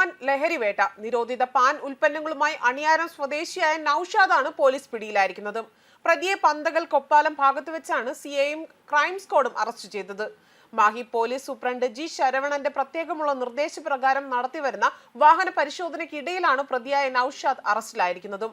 വൻ ലഹരിവേട്ട നിരോധിത പാൻ ഉൽപ്പന്നങ്ങളുമായി അണിയാരം സ്വദേശിയായ നൌഷാദാണ് പോലീസ് പിടിയിലായിരിക്കുന്നത്. പ്രതിയെ പന്തകൾ കൊപ്പാലം ഭാഗത്ത് വെച്ചാണ് സി ഐയും ക്രൈം സ്ക്വാഡും അറസ്റ്റ് ചെയ്തത്. മാഹി പോലീസ് സൂപ്രണ്ട് ജി ശരവണന്റെ പ്രത്യേകമുള്ള നിർദ്ദേശപ്രകാരം നടത്തിവരുന്ന വാഹന പരിശോധനയ്ക്കിടയിലാണ് പ്രതിയായ നൌഷാദ് അറസ്റ്റിലായിരിക്കുന്നതും.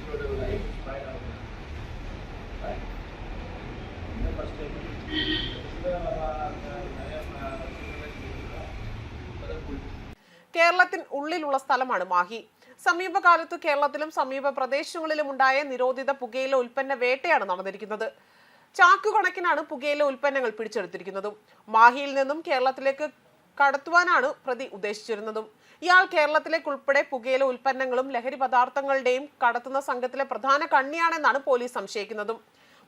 കേരളത്തിന് ഉള്ളിലുള്ള സ്ഥലമാണ് മാഹി. സമീപകാലത്ത് കേരളത്തിലും സമീപ പ്രദേശങ്ങളിലും ഉണ്ടായ നിരോധിത പുകയില ഉൽപ്പന്ന വേട്ടയാണ് നടന്നിരിക്കുന്നത്. ചാക്കുകണക്കിനാണ് പുകയില ഉൽപ്പന്നങ്ങൾ പിടിച്ചെടുത്തിരിക്കുന്നതും. മാഹിയിൽ നിന്നും കേരളത്തിലേക്ക് കടത്തുവാനാണ് പ്രതി ഉദ്ദേശിച്ചിരുന്നതും. ഇയാൾ കേരളത്തിലേക്ക് ഉൾപ്പെടെ പുകയില ഉൽപ്പന്നങ്ങളും ലഹരി പദാർത്ഥങ്ങളുടെയും കടത്തുന്ന സംഘത്തിലെ പ്രധാന കണ്ണിയാണെന്നാണ് പോലീസ് സംശയിക്കുന്നതും.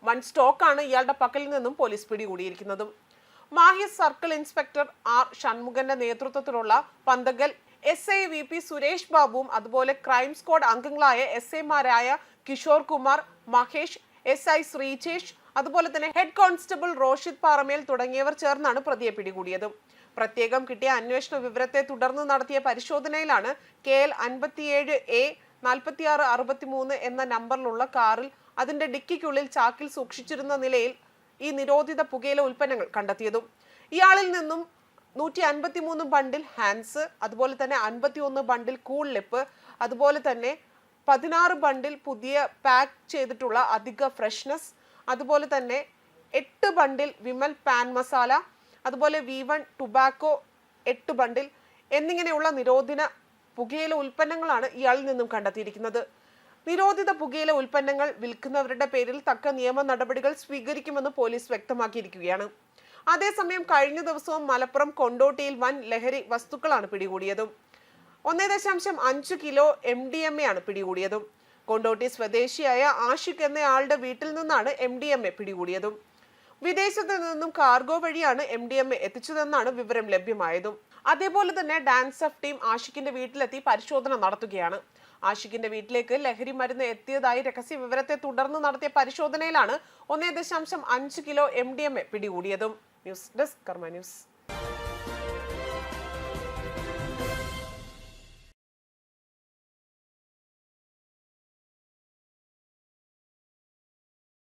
വൻ സ്റ്റോക്കാണ് ഇയാളുടെ പക്കലിൽ നിന്നും പോലീസ് പിടികൂടിയിരിക്കുന്നതും. മാഹി സർക്കിൾ ഇൻസ്പെക്ടർ ആർ ഷൺമുഖന്റെ നേതൃത്വത്തിലുള്ള Panthakkal S I V P Suresh ബാബുവും അതുപോലെ ക്രൈം സ്ക്വാഡ് അംഗങ്ങളായ എസ് ഐമാരായ കിഷോർ കുമാർ മഹേഷ് എസ് ഐ ശ്രീജേഷ് അതുപോലെ തന്നെ ഹെഡ് കോൺസ്റ്റബിൾ റോഷിദ് പാറമേൽ തുടങ്ങിയവർ ചേർന്നാണ് പ്രതിയെ പിടികൂടിയത്. പ്രത്യേകം കിട്ടിയ അന്വേഷണ വിവരത്തെ തുടർന്ന് നടത്തിയ പരിശോധനയിലാണ് കെ എൽ അൻപത്തിയേഴ് എ നാൽപ്പത്തിയാറ് അറുപത്തിമൂന്ന് എന്ന നമ്പറിലുള്ള കാറിൽ അതിന്റെ ഡിക്കിക്കുള്ളിൽ ചാക്കിൽ സൂക്ഷിച്ചിരുന്ന നിലയിൽ ഈ നിരോധിത പുകയില ഉൽപ്പന്നങ്ങൾ കണ്ടെത്തിയതും ഇയാളിൽ നിന്നും നൂറ്റി അൻപത്തി മൂന്ന് ബണ്ടിൽ ഹാൻസ് അതുപോലെ തന്നെ അൻപത്തി ഒന്ന് ബണ്ടിൽ കൂൾ ലിപ്പ് അതുപോലെ തന്നെ പതിനാറ് ബണ്ടിൽ പുതിയ പാക്ക് ചെയ്തിട്ടുള്ള അധിക ഫ്രഷ്നസ് അതുപോലെ തന്നെ എട്ട് ബണ്ടിൽ വിമൽ പാൻ മസാല അതുപോലെ വി വൺ ടുബാക്കോ എട്ട് ബണ്ടിൽ എന്നിങ്ങനെയുള്ള നിരോധന പുകയില ഉൽപ്പന്നങ്ങളാണ് ഇയാളിൽ നിന്നും കണ്ടെത്തിയിരിക്കുന്നത്. നിരോധിത പുകയില ഉൽപ്പന്നങ്ങൾ വിൽക്കുന്നവരുടെ പേരിൽ തക്ക നിയമ നടപടികൾ സ്വീകരിക്കുമെന്ന് പോലീസ് വ്യക്തമാക്കിയിരിക്കുകയാണ്. അതേസമയം കഴിഞ്ഞ ദിവസവും മലപ്പുറം കൊണ്ടോട്ടിയിൽ വൻ ലഹരി വസ്തുക്കളാണ് പിടികൂടിയതും. ഒന്നേ ദശാംശം അഞ്ച് kilo M D M A ആണ് പിടികൂടിയതും. കൊണ്ടോട്ടി സ്വദേശിയായ ആഷിഖ് എന്നയാളുടെ വീട്ടിൽ നിന്നാണ് എം ഡി എം എ പിടികൂടിയതും. വിദേശത്ത് നിന്നും കാർഗോ വഴിയാണ് എം ഡി എം എ എത്തിച്ചതെന്നാണ് വിവരം ലഭ്യമായതും. അതേപോലെ തന്നെ ഡാൻസ് എഫ് ടീം ആഷിഖിന്റെ വീട്ടിലെത്തി പരിശോധന നടത്തുകയാണ്. ആഷിഖിന്റെ വീട്ടിലേക്ക് ലഹരി മരുന്ന് എത്തിയതായി രഹസ്യ വിവരത്തെ തുടർന്ന് നടത്തിയ പരിശോധനയിലാണ് ഒന്നേ ദശാംശം അഞ്ച് kilo M D M A പിടികൂടിയതും. News desk Karma news.